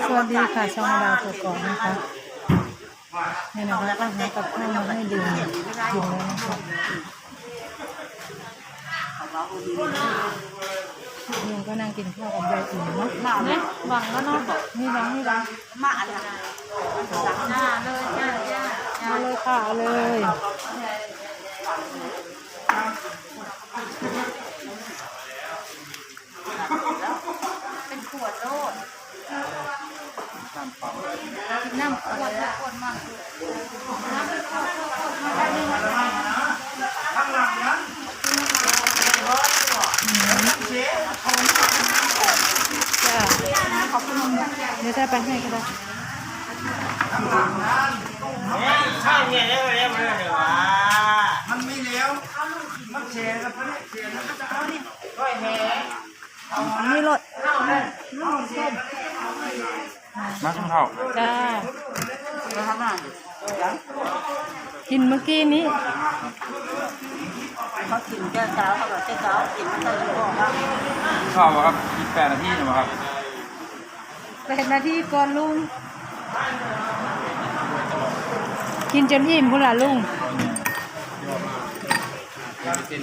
สวัสดีค่ะช่องดาวตัวก่อนนะคะนี่นะคะก็หากับข้าวมาให้ลุงลุงแล้วนะคะลุงก็นั่งกินข้าวกับยายอิ่มเนาะหนาวไหมหวังแล้วเนาะนี่หวังนี่หวังมาอะไรหน้าเลยจ้าจ้าเอาเลยค่ะเอาเลย เป็นขวดโลด น้ำขวดละขวดมากน้ำเป็นขวดขวดขวดมาได้เลยนะจ้าเดี๋ยวจะไปให้ก็ได้ข้าวเนี่ยได้ไหมได้ไหมเดี๋ยววะมันไม่เลี้ยวมันเชนแล้วพอเนี่ยเชนแล้วก็จะเอานี่ ก้อยแห นี่รถ มาข้างเท่าจ้าแล้วทำไมกินเมื่อกี้นี้เขากินเจ้าเช้าเขาบอกเจ้าเช้ากินมันต้องบอกว่าข้าวครับยี่แปดนาทีนะครับแปดนาทีก่อนลุง กินจนอิ่มพุ่นล่ะลุงเป็น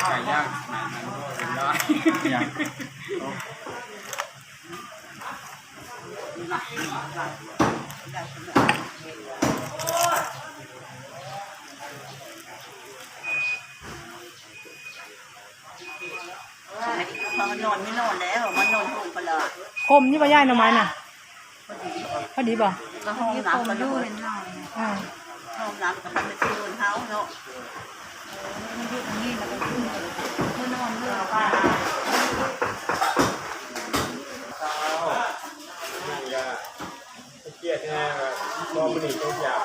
ไก่ย่างไหนมันได้ อย่างพอ มันนอนไม่นอนแล้ว มันนอนทุ่งไปเลยคมนี่ปลาย่ายหน่อไม้น่ะพอดีบ่ก็ห้องน้ำก็ดูเลยอ่าห้องน้ำกับพันเป็นที่นอนเท้าเนาะมันอยู่ตรงนี้แล้วก็ขึ้นไปมันนอนเรื่องว่า เกลียดแน่แบบ มองมันอีกตัวอย่าง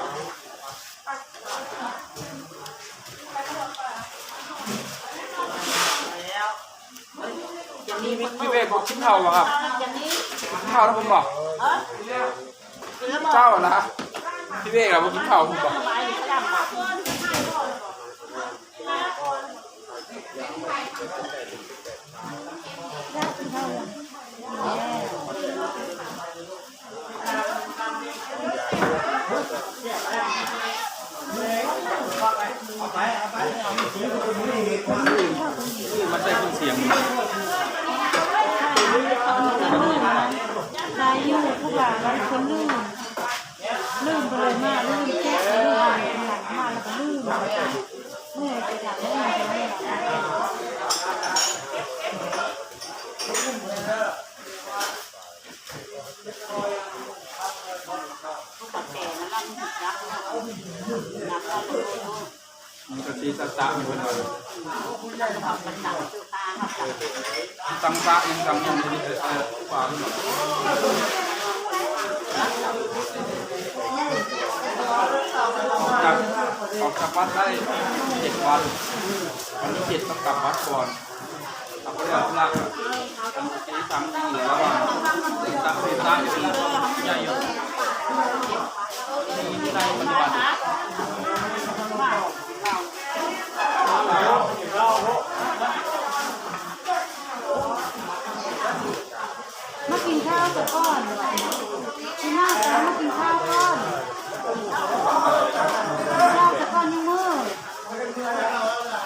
พี่พี่เวกบอกชิ้นเท่าครับชิ้นเท่าแล้วผมบอกเจ้าละพี่เวกอะบอกชิ้นเท่าผมบอก มันได้ยินเสียงลายอยู่ทุกหลานเราคนนึงลืมไปเลยมากลืมแก้ลืมหลังหลังมาแล้วก็ลืมแม่ไปถามแม่ไปแม่ มันก็ตีตาอยู่คนเดียวมันหนักคือตาครับตังตายังตังยังทีนี้เออฝ่าขึ้นมาออกจากออกจากวัดได้เจ็ดวันวันที่เจ็ดต้องกลับวัดก่อนกลับไปแล้วลากอันที่ตังที่เหลือแล้วว่าตังเป็นตังที่ใหญ่ มากินข้าวก่อนกินข้าวก่อนมากินข้าวก่อนข้าวก่อนยังมือ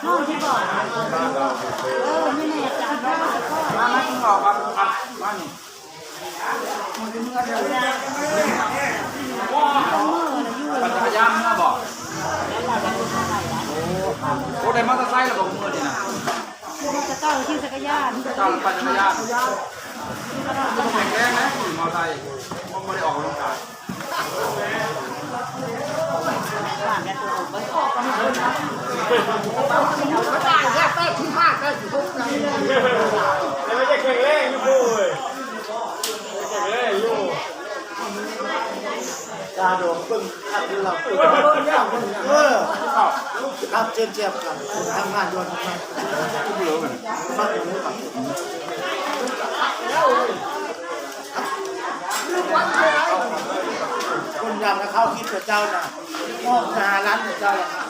น้องที่บอก เออไม่แน่จะกินข้าวก่อนมาไม่ต้องรอครับครับมานี่ มือนะอยู่ ปัญญายามเมื่อบอก โอ้ได้มอเตอร์ไซค์แล้วบอกเมื่อนี่นะจะเก้าที่จักรยานเจ้าปัญญายามต้องแข็งแรงนะขี่มอเตอร์ไซค์มันไม่ได้ออกกำลังกายบ้านแม่ตัวผมไม่ออกก็ไม่รู้นะแล้วไม่ใช่แข็งแรงอยู่ปุ้ยแข็งแรงอยู่ตาโดนปึ้งขัดเราเออครับเเจียบกันทำงานยนต์ครับทุกเรื่องมันฟังอยู่นี่ครับคนยากจะเข้าคิดกับเจ้าน่ะมอบหาร้านกับเจ้าละครับ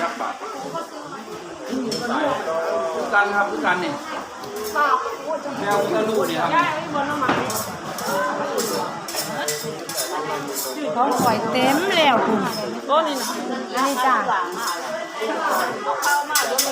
ยักษ์บาทคือกันครับคือกันนี่ย แมวกระลูกนี่ครับเขาปล่อยเต็มแล้วคุณก็นี่นะอันนี้จ้าเดี๋ยว